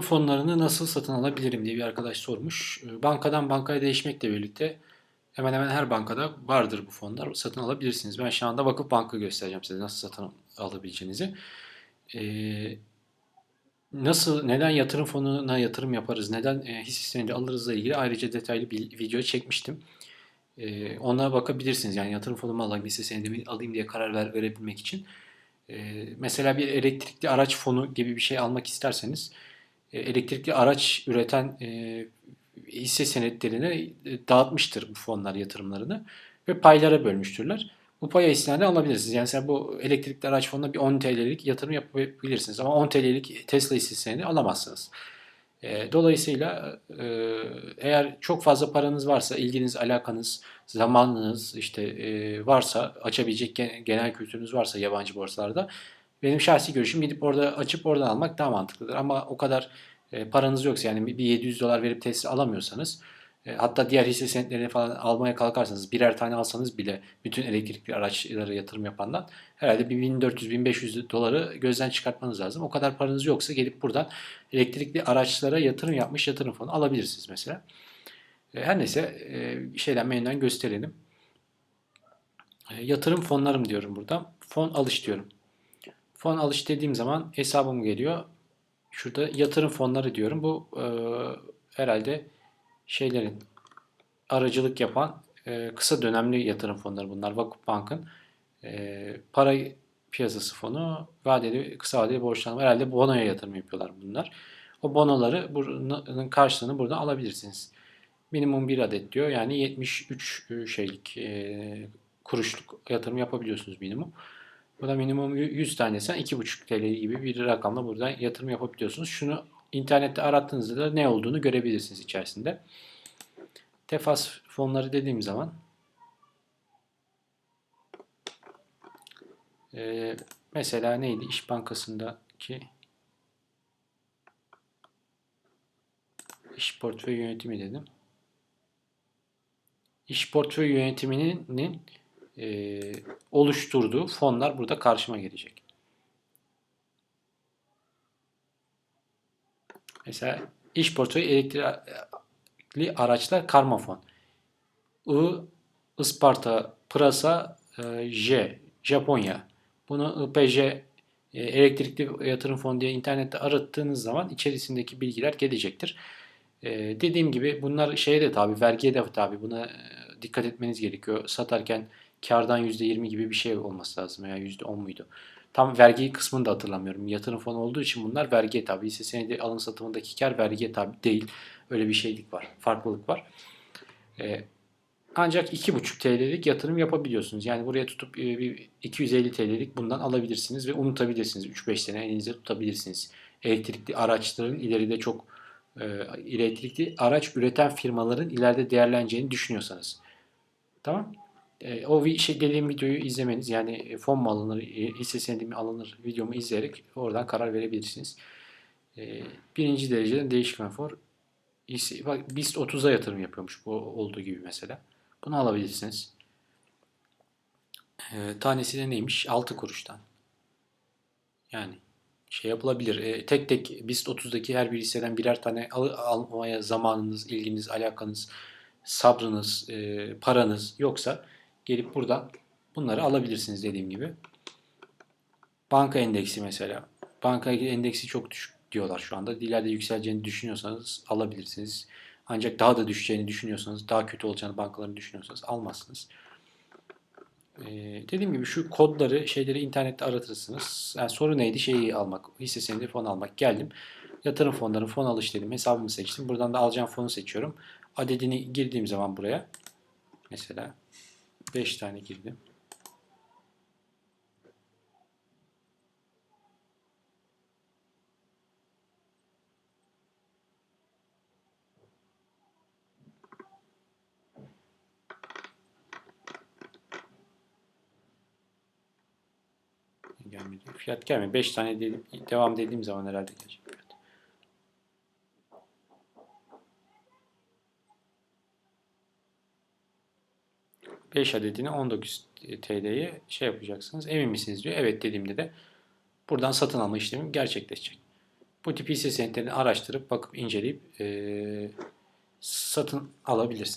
fonlarını nasıl satın alabilirim diye bir arkadaş sormuş. Ee, Bankadan bankaya değişmekle birlikte hemen hemen her bankada vardır bu fonlar. Satın alabilirsiniz. Ben şu anda Vakıf Bank'ı göstereceğim size nasıl satın alabileceğinizi. Ee, nasıl, neden yatırım fonuna yatırım yaparız, neden e, hisse senedi alırızla ilgili ayrıca detaylı bir video çekmiştim. Ee, ona bakabilirsiniz. Yani yatırım fonumu alayım, hisse senedimi alayım diye karar ver, verebilmek için. Ee, mesela bir elektrikli araç fonu gibi bir şey almak isterseniz elektrikli araç üreten e, hisse senetlerine e, dağıtmıştır bu fonlar yatırımlarını ve paylara bölmüştürler. Bu paya istinaden alabilirsiniz. Yani sen bu elektrikli araç fonuna bir 10 TL'lik yatırım yapabilirsiniz ama 10 TL'lik Tesla hisse senedi alamazsınız. Dolayısıyla eğer çok fazla paranız varsa, ilginiz, alakanız, zamanınız işte varsa, açabilecek genel kültürünüz varsa yabancı borsalarda benim şahsi görüşüm gidip orada açıp oradan almak daha mantıklıdır. Ama o kadar e, paranız yoksa yani bir 700 dolar verip Tesla alamıyorsanız e, hatta diğer hisse senetlerini falan almaya kalkarsanız birer tane alsanız bile bütün elektrikli araçlara yatırım yapandan herhalde bir 1400-1500 doları gözden çıkartmanız lazım. O kadar paranız yoksa gelip buradan elektrikli araçlara yatırım yapmış yatırım fonu alabilirsiniz mesela. E, her neyse e, şeyden menüden gösterelim. Yatırım fonlarım diyorum burada. Fon alış diyorum. Fon alış dediğim zaman hesabım geliyor. Şurada yatırım fonları diyorum. Bu e, herhalde şeylerin aracılık yapan e, kısa dönemli yatırım fonları bunlar. Vakıfbank'ın e, para piyasası fonu vadeli kısa vadeli borçlanma herhalde bonoya yatırım yapıyorlar bunlar. O bonoları bunun karşılığını buradan alabilirsiniz. Minimum bir adet diyor. Yani 73 şeylik e, kuruşluk yatırım yapabiliyorsunuz minimum. Burada minimum 100 tanesen 2,5 TL gibi bir rakamla buradan yatırım yapabiliyorsunuz. Şunu internette arattığınızda da ne olduğunu görebilirsiniz içerisinde. Tefas fonları dediğim zaman e, mesela neydi? İş Bankası'ndaki iş portföy yönetimi dedim. İş portföy yönetiminin e, oluşturduğu fonlar burada karşıma gelecek. Mesela iş portföyü elektrikli araçlar karma fon. I, Isparta, Pırasa, e, J, Japonya. Bunu IPJ e, elektrikli yatırım fonu diye internette arattığınız zaman içerisindeki bilgiler gelecektir. E, dediğim gibi bunlar şeye de tabi vergiye de tabi buna dikkat etmeniz gerekiyor. Satarken kardan %20 gibi bir şey olması lazım veya %10 muydu? Tam vergi kısmını da hatırlamıyorum. Yatırım fonu olduğu için bunlar vergiye tabi. Hisse senedi alım satımındaki kar vergiye tabi değil. Öyle bir şeylik var. Farklılık var. Ee, ancak 2,5 TL'lik yatırım yapabiliyorsunuz. Yani buraya tutup e, bir 250 TL'lik bundan alabilirsiniz ve unutabilirsiniz. 3-5 sene elinizde tutabilirsiniz. Elektrikli araçların ileride çok e, elektrikli araç üreten firmaların ileride değerleneceğini düşünüyorsanız. Tamam. E, o şey dediğim videoyu izlemeniz yani e, fon mu alınır, e, hisse senedi mi alınır videomu izleyerek oradan karar verebilirsiniz. birinci dereceden değişken for hisse, bak BIST 30'a yatırım yapıyormuş bu olduğu gibi mesela. Bunu alabilirsiniz. tanesi de neymiş? 6 kuruştan. Yani şey yapılabilir. tek tek BIST 30'daki her bir hisseden birer tane al, almaya zamanınız, ilginiz, alakanız, sabrınız, paranız yoksa gelip buradan bunları alabilirsiniz dediğim gibi. Banka endeksi mesela. Banka endeksi çok düşük diyorlar şu anda. İleride yükseleceğini düşünüyorsanız alabilirsiniz. Ancak daha da düşeceğini düşünüyorsanız, daha kötü olacağını bankaların düşünüyorsanız almazsınız. Ee, dediğim gibi şu kodları, şeyleri internette aratırsınız. Yani soru neydi? Şeyi almak, hisse senedi fon almak. Geldim. Yatırım fonları, fon alış dedim. Hesabımı seçtim. Buradan da alacağım fonu seçiyorum. Adedini girdiğim zaman buraya mesela 5 tane girdim. gelmedi. Fiyat gelmedi. 5 tane dedim, devam dediğim zaman herhalde gelecek. 5 adedini 19 TL'ye şey yapacaksınız. Emin misiniz diyor. Evet dediğimde de buradan satın alma işlemi gerçekleşecek. bu tip hisse senetlerini araştırıp bakıp inceleyip e, satın alabilirsiniz.